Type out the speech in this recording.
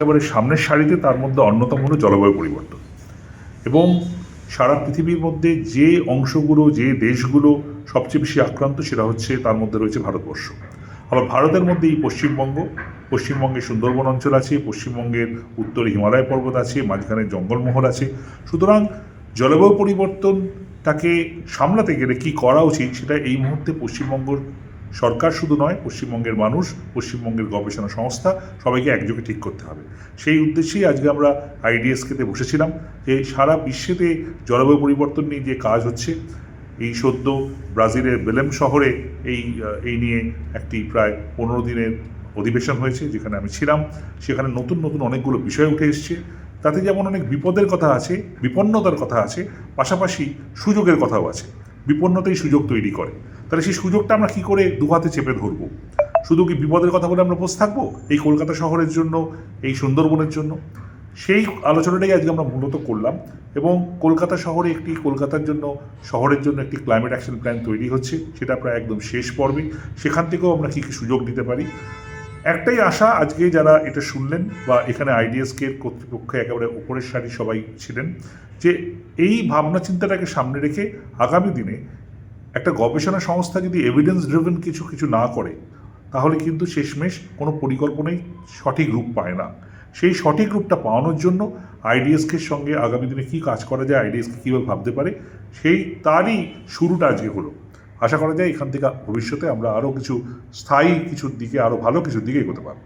একেবারে সামনের সারিতে তার মধ্যে অন্যতম হলো জলবায়ু পরিবর্তন। এবং সারা পৃথিবীর মধ্যে যে অংশগুলো, যে দেশগুলো সবচেয়ে বেশি আক্রান্ত, সেটা হচ্ছে তার মধ্যে রয়েছে ভারতবর্ষ। আবার ভারতের মধ্যে এই পশ্চিমবঙ্গ পশ্চিমবঙ্গে সুন্দরবন অঞ্চল আছে, পশ্চিমবঙ্গের উত্তরে হিমালয় পর্বত আছে, মাঝখানে জঙ্গলমহল আছে। সুতরাং জলবায়ু পরিবর্তনটাকে সামলাতে গেলে কি করা উচিত, সেটা এই মুহূর্তে পশ্চিমবঙ্গর সরকার শুধু নয়, পশ্চিমবঙ্গের মানুষ, পশ্চিমবঙ্গের গবেষণা সংস্থা, সবাইকে একযোগে ঠিক করতে হবে। সেই উদ্দেশ্যেই আজকে আমরা আইডিএসকেতে বসেছিলাম যে সারা বিশ্বেতে জলবায়ু পরিবর্তন নিয়ে যে কাজ হচ্ছে, এই সদ্য ব্রাজিলের বেলেম শহরে এই এই নিয়ে একটি প্রায় পনেরো দিনের অধিবেশন হয়েছে, যেখানে আমি ছিলাম। সেখানে নতুন নতুন অনেকগুলো বিষয় উঠে এসছে। তাতে যেমন অনেক বিপদের কথা আছে, বিপন্নতার কথা আছে, পাশাপাশি সুযোগের কথাও আছে। বিপন্নতাই সুযোগ তৈরি করে। তাহলে সেই সুযোগটা আমরা কি করে দুহাতে চেপে ধরবো? শুধু কি বিপদের কথা বলে আমরা বসে থাকব? এই কলকাতা শহরের জন্য, এই সুন্দরবনের জন্য? সেই আলোচনাটাই আজকে আমরা মূলত করলাম এবং কলকাতা শহরে একটি, কলকাতার জন্য, শহরের জন্য একটি ক্লাইমেট অ্যাকশন প্ল্যান তৈরি হচ্ছে, সেটা প্রায় একদম শেষ পর্বে। সেখান থেকেও আমরা কী কী সুযোগ দিতে পারি? একটাই আশা আজকে যারা এটা শুনলেন বা এখানে আইডিএসকে কর্তৃপক্ষে একেবারে উপরের সারি সবাই ছিলেন, যে এই ভাবনা চিন্তাটাকে সামনে রেখে আগামী দিনে একটা গবেষণা সংস্থা যদি এভিডেন্স ড্রিভেন কিছু কিছু না করে, তাহলে কিন্তু শেষমেশ কোনো পরিকল্পনাই সঠিক রূপ পায় না। সেই সঠিক রূপটা পাওয়ানোর জন্য আইডিএসকে সঙ্গে আগামী দিনে কী কাজ করা যায় আইডিএসকে কীভাবে ভাবতে পারে, সেই তারই শুরুটা আজকে হলো। আশা করা যায় এখান থেকে ভবিষ্যতে আমরা আরও কিছু স্থায়ী কিছুর দিকে, আরও ভালো কিছুর দিকে এগোতে পারব।